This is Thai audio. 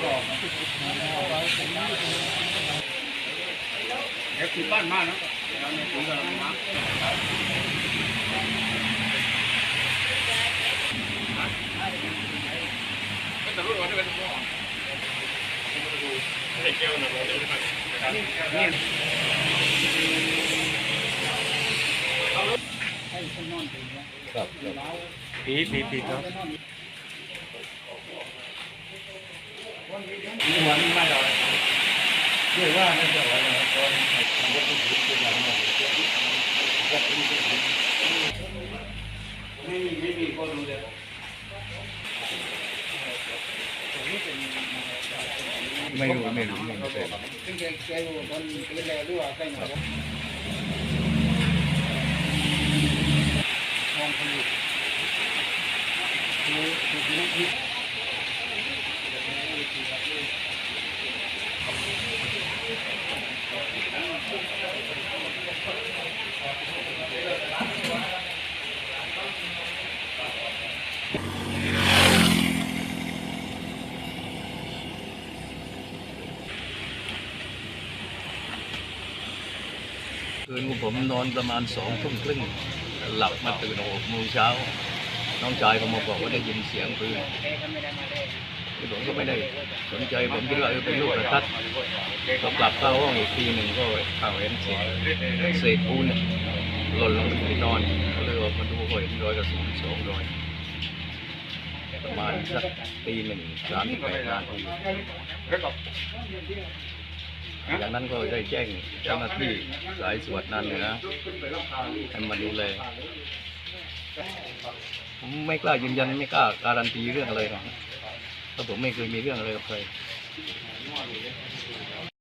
เดี๋ยวคืบ้านมากนะเรานแต่รู้ว่าจะเป็นตัวอ่อเกี่ยนะเราจะไนี่ครับผีผีผีครับ นี่หัวนี่ไม่ได้ด้วยว่าไม่ใช่ว่าตอนทำรถตู้ตัวอย่างมาไม่มีไม่มีก็ดูเลยไม่รู้ไม่รู้ไม่รู้แต่ซึ่งแกแกอยู่ตอนเป็นแล้วรือว่าใกล้หน่อยมองคนอยู่ดูดูดู คืนผมนอนประมาณสองทุ่มครึ่งหลับมาตื่นหกโมงเช้า น้องชายก็มาบอกว่าได้ยินเสียงปืน ผมก็ไม่ได้สนใจผมคิดว่าเออเป็นลูกประทัดพอกลับเข้าห้องอีกทีหนึ่งก็เข้าเห็นเศษเศษปูนเนี่ยหล่นลงไปที่นอนก็เลยออกมาดูก็เห็นรอยกระสุนสองรอยประมาณสักตีหนึ่งสามสิบแปดนาทีจากนั้นก็ได้แจ้งเจ้าหน้าที่สายสวดนั่นเลยนะให้มาดูแลผมไม่กล้ายืนยันไม่กล้าการันตีเรื่องอะไรหรอกเพราะ ผมไม่เคยมีเรื่องอะไรกับใคร